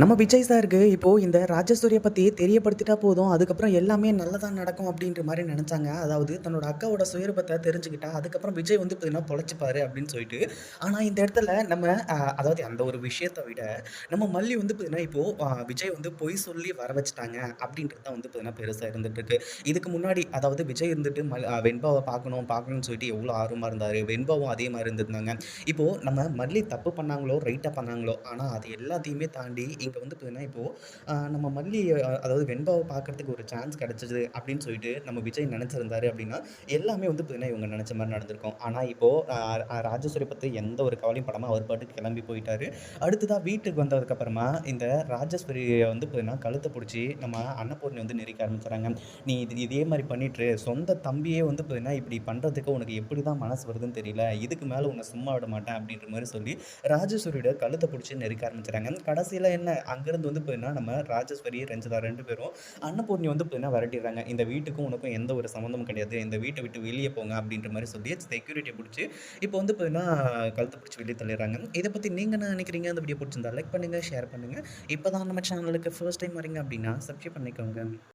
நம்ம விஜய் சாருக்கு இப்போது இந்த ராஜசூரிய பற்றி தெரியப்படுத்திட்டா போதும். அதுக்கப்புறம் எல்லாமே நல்லதாக நடக்கும் அப்படின்ற மாதிரி நினச்சாங்க. அதாவது தன்னோட அக்காவோட சுயரூபத்தை தெரிஞ்சுக்கிட்டா அதுக்கப்புறம் விஜய் வந்து பார்த்தீங்கன்னா பொழைச்சிப்பாரு அப்படின்னு சொல்லிட்டு. ஆனால் இந்த இடத்துல நம்ம அதாவது அந்த ஒரு விஷயத்தை விட நம்ம மல்லி வந்து பார்த்தீங்கன்னா இப்போது விஜய் வந்து பொய் சொல்லி வர வச்சுட்டாங்க அப்படின்றது தான் வந்து பார்த்தீங்கன்னா பெருசாக இருந்துட்டு இருக்கு. இதுக்கு முன்னாடி அதாவது விஜய் இருந்துட்டு மல் வெண்பாவை பார்க்கணும் பார்க்கணும்னு சொல்லிட்டு எவ்வளோ ஆர்வமாக இருந்தார். வெண்பாவும் அதே மாதிரி இருந்திருந்தாங்க. இப்போது நம்ம மல்லி தப்பு பண்ணாங்களோ ரைட்டாக பண்ணாங்களோ ஆனால் அது எல்லாத்தையுமே தாண்டி இங்கே வந்து பார்த்தீங்கன்னா இப்போது நம்ம மல்லி அதாவது வெண்பாவை பார்க்கறதுக்கு ஒரு சான்ஸ் கிடச்சிது அப்படின்னு சொல்லிட்டு நம்ம விஜய் நினச்சிருந்தாரு அப்படின்னா எல்லாமே வந்து பார்த்தீங்கன்னா இவங்க நினச்ச மாதிரி நடந்திருக்கும். ஆனால் இப்போது ராஜேஸ்வரி பற்றி எந்த ஒரு கவலையும் படமாக அவர் பாட்டுக்கு கிளம்பி போயிட்டாரு. அடுத்ததாக வீட்டுக்கு வந்ததுக்கப்புறமா இந்த ராஜேஸ்வரியை வந்து பார்த்தீங்கன்னா கழுத்தை பிடிச்சி நம்ம அன்னபூர்ணி வந்து நெருக்க ஆரம்பிச்சுறாங்க நீ இது இதே மாதிரி பண்ணிட்டு சொந்த தம்பியே வந்து பார்த்தீங்கன்னா இப்படி பண்ணுறதுக்கு உனக்கு எப்படி தான் மனசு வருதுன்னு தெரியல. இதுக்கு மேலே உன்னை சும்மா விட மாட்டேன் அப்படின்ற மாதிரி சொல்லி ராஜேஸ்வரியோட கழுத்தை பிடிச்சி நெருக்க ஆரம்பிச்சுறாங்க கடைசியில் என்ன அங்கேருந்து வந்து போயின்னா நம்ம ராஜேஸ்வரி ரஞ்சிதா ரெண்டு பேரும் அன்னபூர்ணி வந்து பார்த்தீங்கன்னா விரட்டிடுறாங்க. இந்த வீட்டுக்கும் உனக்கும் எந்த ஒரு சம்மந்தமும் கிடையாது. இந்த வீட்டை விட்டு வெளியே போங்க அப்படின்ற மாதிரி சொல்லி செக்யூரிட்டியை பிடிச்சி இப்போ வந்து போயின்னா கழுத்தை பிடிச்சி வெளியே தள்ளிடுறாங்க. இதை பற்றி நீங்கள் என்ன நினைக்கிறீங்க? அந்த வீடியோ பிடிச்சிருந்தா லைக் பண்ணுங்கள் ஷேர் பண்ணுங்கள் இப்போ தான் நம்ம சேனலுக்கு ஃபர்ஸ்ட் டைம் வரீங்க அப்படின்னா சப்ஸ்கிரைப் பண்ணிக்கோங்க.